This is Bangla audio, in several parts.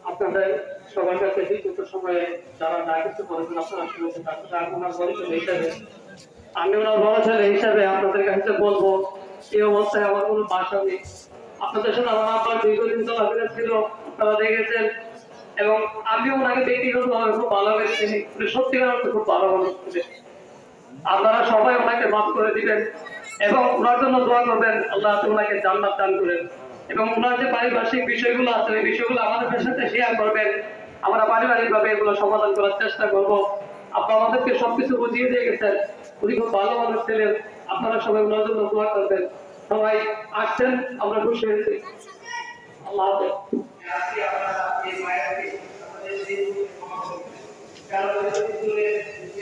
আপনাদের সবার কাছে সময়ে যারা যা কিছু করেছেন আপনারা হিসাবে আমি ওনার বড় ছেলে হিসাবে আপনাদের কাছে বলব এই অবস্থায় আমার কোনো বাসা নেই। আপনাদের সাথে আমার দীর্ঘদিন ছিল, আপনারা দেখেছেন। এবং আমি ওনাকে ব্যক্তিগতভাবে খুব সত্যিকার অর্থে খুব ভালো মানুষ আপনারা সবাই ওনাকে মাফ করে দিবেন এবং ওনার জন্য দোয়া করবেন, আল্লাহ ওনাকে জান্নাত দান করেন। এবং ওনার যে পারিপার্শ্বিক বিষয়গুলো আছে, ওই বিষয়গুলো আমাদের সাথে শেয়ার করবেন। আমরা পারিবারিক ভাবে এগুলো সমাধান করার চেষ্টা করব। আপনারা আমাদেরকে সবকিছু বুঝিয়ে দিয়ে গেছেন। উনি খুব ভালো মানুষ ছিলেন। আপনারা সবাই ওনার জন্য দোয়া করবেন। সবাই আসছেন, আমরা খুশি হয়েছি আল্লাহ আজকে আমরা এই মায়েরকে আমাদের যে কারণ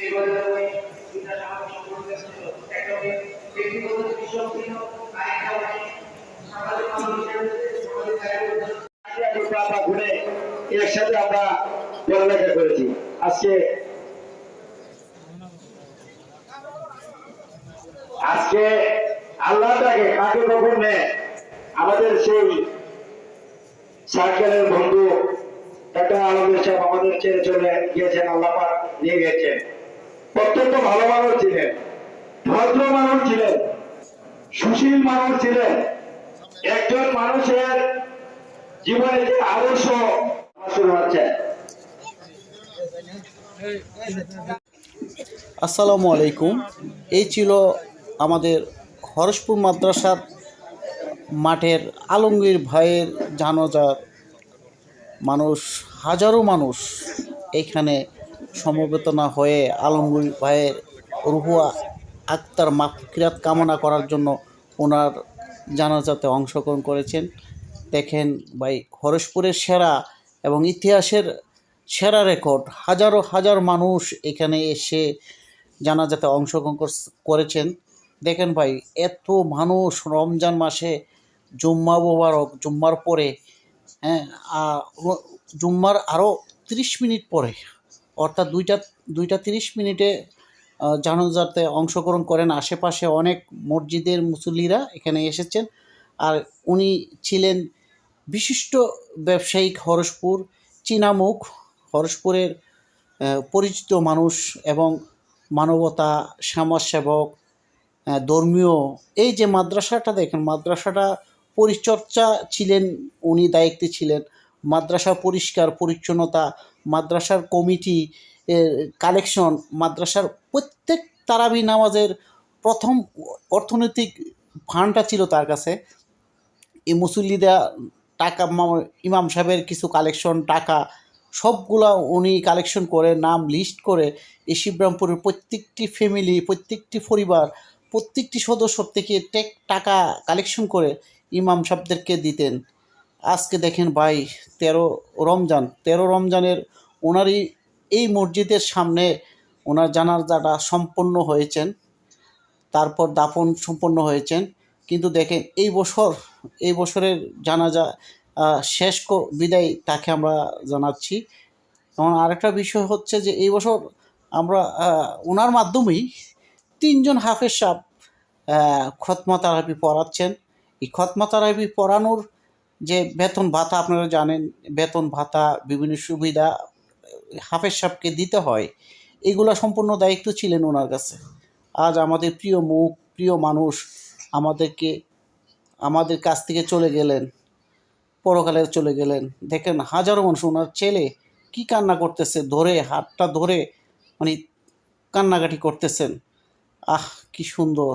এই বাজারে দুইটা সামাজিক সম্পর্ক ছিল একটা ওই ব্যক্তিগত বিষয় ছিল আরেকটা ওই সামাজিক মানুষের সামাজিক কার্যক্রম আমরা ঘুরে একসাথে আমরা পড়ালেখা করেছি আজকে আজকে আল্লাহ তাকে কাকে কখন নেয় আমাদের সেই সার্কেলের বন্ধু ডাক্তার আলমের সাহেব আমাদের ছেড়ে চলে গিয়েছেন, আল্লাহ পাক নিয়ে গেছেন অত্যন্ত ভালো মানুষ ছিলেন, ভদ্র মানুষ ছিলেন, সুশীল মানুষ ছিলেন। একজন মানুষের জীবনে যে আদর্শ শুরু হচ্ছে। আসসালামু আলাইকুম। এই ছিল আমাদের হরসপুর মাদ্রাসার মাঠের আলমগীর ভাইয়ের জানাজার মানুষ, হাজারো মানুষ এখানে সমবেত না হয়ে আলমগীর ভাইয়ের রুহুয়া আক্তার মাফকিরাত কামনা করার জন্য ওনার জানাজাতে অংশগ্রহণ করেছেন। দেখেন ভাই হরসপুরের সেরা এবং ইতিহাসের সেরা রেকর্ড। হাজারো হাজার মানুষ এখানে এসে জানাজাতে অংশগ্রহণ করেছেন। দেখেন ভাই এত মানুষ রমজান মাসে জুম্মা মোবারক জুম্মার পরে হ্যাঁ জুম্মার আরও তিরিশ মিনিট পরে অর্থাৎ দুইটা দুইটা তিরিশ মিনিটে আহ, জানাজাতে অংশগ্রহণ করেন। আশেপাশে অনেক মসজিদের মুসল্লিরা এখানে এসেছেন। আর উনি ছিলেন বিশিষ্ট ব্যবসায়িক হরসপুর চীনামুখ হরসপুরের পরিচিত মানুষ এবং মানবতা সমাজসেবক ধর্মীয়, এই যে মাদ্রাসাটা দেখেন, মাদ্রাসাটা পরিচর্যা ছিলেন, উনি দায়িত্বে ছিলেন। মাদ্রাসা পরিষ্কার, পরিচ্ছন্নতা, মাদ্রাসার কমিটি কালেকশন, মাদ্রাসার প্রত্যেক তারাবি নামাজের প্রথম অর্থনৈতিক ফান্ডটা ছিল তার কাছে। এই মুসল্লিরা টাকা ইমাম সাহেবের কিছু কালেকশন, টাকা, সবগুলা উনি কালেকশন করে, নাম লিস্ট করে এই শিবরামপুরের প্রত্যেকটি ফ্যামিলি প্রত্যেকটি পরিবার প্রত্যেকটি সদস্য থেকে টেক টাকা কালেকশন করে ইমাম সাহেবদেরকে দিতেন। আজকে দেখেন ভাই, তেরো রমজান, তেরো রমজানের ওনারই এই মসজিদের সামনে ওনার জানাজাটা সম্পন্ন হয়েছেন, তারপর দাফন সম্পন্ন হয়েছেন। কিন্তু দেখেন, এই বছর, এই বছরের জানাজা শেষ বিদায় তাকে আমরা জানাচ্ছি। এবং আরেকটা বিষয় হচ্ছে যে, এই বছর আমরা ওনার মাধ্যমেই তিনজন হাফেজ সাহ খতমা তারাবি পড়াচ্ছেন। এই খতমা তারাবি পড়ানোর যে বেতন ভাতা, আপনারা জানেন, বেতন ভাতা, বিভিন্ন সুবিধা হাফেজ সাহেবকে দিতে হয়। এগুলা সম্পূর্ণ দায়িত্ব ছিলেন ওনার কাছে। আজ আমাদের প্রিয় মুখ, প্রিয় মানুষ আমাদেরকে, আমাদের কাছ থেকে চলে গেলেন, পরকালে চলে গেলেন। দেখেন, হাজারো মানুষ, ওনার ছেলে কি কান্না করতেছে, ধরে, হাতটা ধরে মানে কান্নাকাটি করতেছেন। আহ, কি সুন্দর।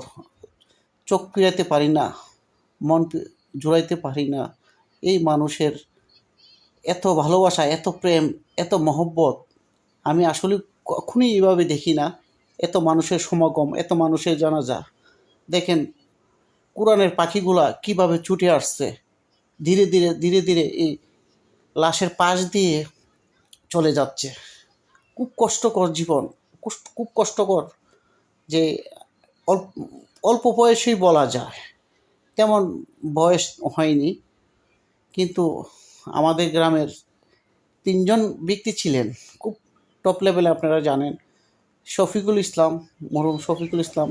চোখ ফিরাতে পারি না, মন জুড়াইতে পারি না। এই মানুষের এত ভালোবাসা, এত প্রেম, এত মহব্বত আমি আসলে কখনোই এইভাবে দেখি না। এত মানুষের সমাগম, এত মানুষের জানাজা। দেখেন, কোরআনের পাখিগুলা কীভাবে ছুটে আসছে। ধীরে ধীরে ধীরে ধীরে এই লাশের পাশ দিয়ে চলে যাচ্ছে। খুব কষ্টকর জীবন, খুব কষ্টকর যে অল্প অল্প বয়সেই বলা যায়। তেমন বয়স হয়নি, কিন্তু আমাদের গ্রামের তিনজন ব্যক্তি ছিলেন। খুব টপ লেভেলে আপনারা জানেন, শফিকুল ইসলাম মরুম শফিকুল ইসলাম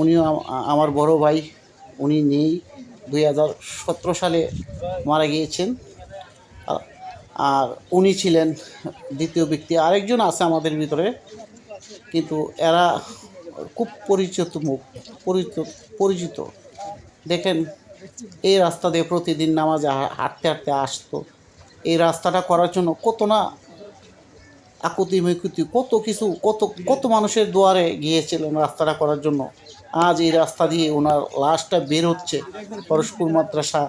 উনিও আমার বড় ভাই, উনি নেই, দুই হাজার সতেরো সালে মারা গিয়েছেন। আর উনি ছিলেন দ্বিতীয় ব্যক্তি। আরেকজন আছে আমাদের ভিতরে কিন্তু এরা খুব পরিচিত মুখ, পরিচিত পরিচিত। দেখেন, এই রাস্তা দিয়ে প্রতিদিন নামাজে হাঁটতে হাঁটতে আসতো। এই রাস্তাটা করার জন্য কত না আকুতি মিকুতি কত কিছু, কত কত মানুষের দুয়ারে গিয়েছিলেন রাস্তাটা করার জন্য। আজ এই রাস্তা দিয়ে ওনার লাশটা বের হচ্ছে পরশপুর মাদ্রাসা,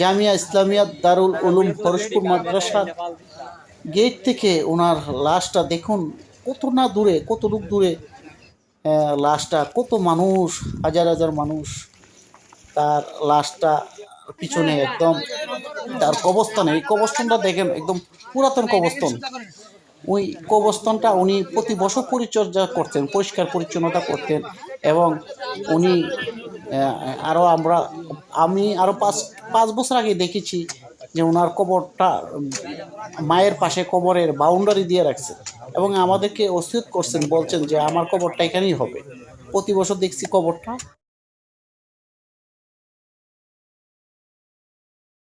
জামিয়া ইসলামিয়া দারুল উলুম পরশপুর মাদ্রাসার গেট থেকে ওনার লাশটা দেখুন কত না দূরে, কত দূর দূরে লাশটা, কত মানুষ, হাজার হাজার মানুষ, তার লাশটা পিছনে একদম, তার কবস্থানে এই কবস্থানটা দেখেন, একদম পুরাতন কবস্থান ওই কবস্থানটা উনি প্রতি বছর পরিচর্যা করতেন, পরিষ্কার পরিচ্ছন্নতা করতেন এবং উনি আরও আমরা, আমি আরও পাঁচ পাঁচ বছর আগে দেখেছি যে ওনার কবরটা মায়ের পাশে কবরের বাউন্ডারি দিয়ে রাখছেন এবং আমাদেরকে ওসিয়ত করছেন, বলছেন যে আমার কবরটা এখানেই হবে। প্রতি বছর দেখছি কবরটা